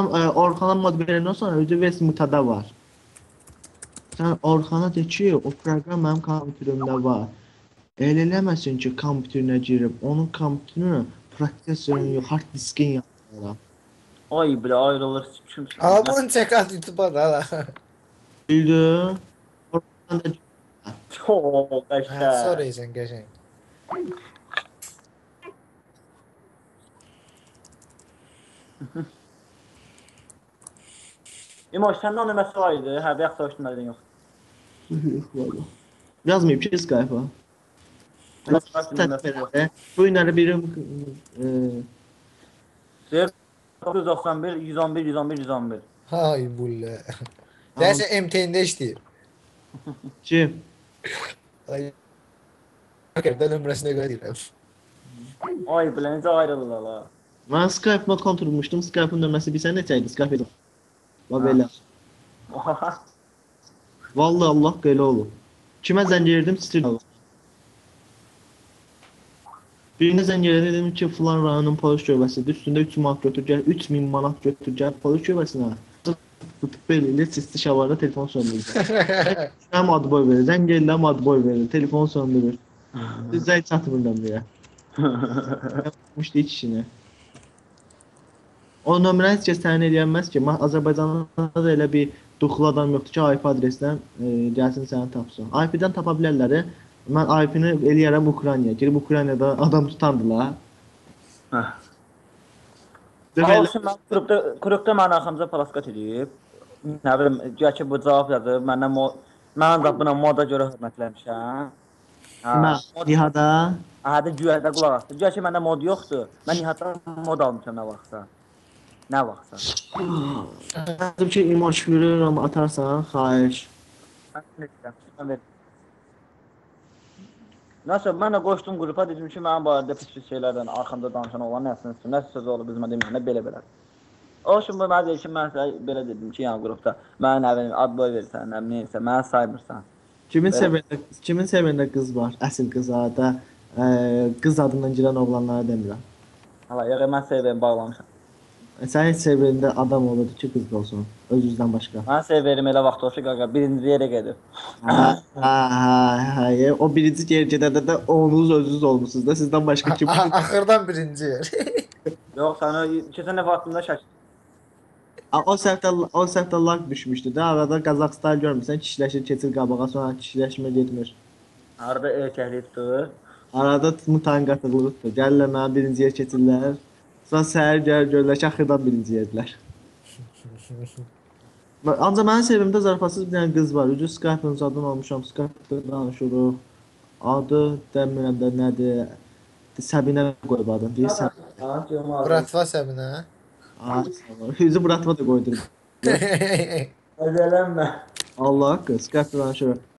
Tam e, Orxana mod verəndən sonra özü West Mutada var. Sən Orxana de ki, o proqram mənim kompüterimdə var. Elə eləməsin ki, kompüterinə girib, onun kompüterinə prosesorun yox, hard diskin yazıram. Ay bile ayrılır kimsin? Ama bunu çek at YouTube'a da la. Bildin? Orxana da Çok Ha, qəşəng. Sonra yiyeceksin geçen. İmoş, səndən nə məsələ idi? Hə, və yaxud öyrətmədin yox. Yox valla. Yazmayayım ki Skype'a. Bu günləri birim... E... 991, 111, 111, 111. Hay bulla. Neyse MTN'de işleyir. Kim? Ay. Hakikaten ömrəsinə görə deyirəm. Ay, bilən necə ayrılır la. Mən Skype-ma kontrol olmuşdum. Skype-ın nömrəsi bilsən necə idi? Skype-ı Va belə. Vallahi Allah belə olub. Kimə zəng edirdim, stil. Birinə zəng edirdim dedim ki, filan rayonun polis şöbəsidir. Üstündə 3 manat götür gəl, 3000 manat götür gəl polis şöbəsinə. Belə sisti şavarda telefon söndürür. Həm ad boy verir, zəng edirəm ad boy verir, telefon söndürür. Düz zəng çatmırdım deyə. Yapmışdı iç işini. O kəs təyin edilməz ki, Azərbaycanda da elə bir duxlu adam yoxdur ki, IP adresdən e, gəlsin səni tapsın. IP-dən tapa bilərlər. Mən IP-ni eləyərəm Ukraynaya. Girib Ukraynada adam tutandılar. Deməli, Olsun mən qrupda qrupda mənim arxamca plaskat edib. Nə bilim, güya ki bu cavab yazıb, məndən mo mən də buna moda görə hörmətləmişəm. Hə, mən Nihada hə də güya da qulaq asdı. Güya ki məndə mod yoxdur. Mən nihatdan mod almışam nə vaxtsa. Nə vaxtsa. dedim ki, imaj görürəm atarsan, xahiş. Nə deyirəm? Mən də qoşdum qrupa dedim ki, mənim barədə pis-pis şeylərdən arxamda danışan olan nəsin, nə söz olub bizimə deməyənə belə-belə. O üçün bu mənə deyir ki, mən sənə belə dedim ki, yəni qrupda mənə nə bilim ad boy verirsən, nə bilim neysə, mənə saymırsan. Kimin sevəndə, kimin sevəndə qız var? Əsl qız da e, qız adından girən oğlanlara demirəm. Hala, yox, mən sevəyim bağlamışam. E, Sənin sevəndə adam olurdu ki, qız da olsun. Öz-özdən başqa. Mən sevəyim elə vaxt olsa ki, qaqa birinci yerə gedir. Ha, ha, ha, o birinci gecədə də onunuz özünüz olmusunuz da sizdən başqa kim? Ahırdan birinci yer. Yox, sən o keçən dəfə vaxtında şək. A, o səhvdə o səhvdə lag düşmüşdü də. Arada Qazaxstan görmüsən, kişiləşir, keçir qabağa, sonra kişiləşmə getmir. Arada erkəklik tutur. Arada mutan qatılıqdır. Gəlirlər mənə birinci yer keçirlər. Sonra səhər gəlir görürlər ki, axırdan birinci yerdilər. Ancaq mənim sevimdə zarafatsız bir dənə qız var. Ucu Skype-ın zadını almışam, Skype-da danışırıq. Adı demirəm də nədir? Səbinə qoyub adını. Deyirsən. Ha, cəmaət. Bratva Səbinə. Aa, Üzü buratıma da qoydum. Əzələnmə. Allah haqqı, Skype-da danışırıq.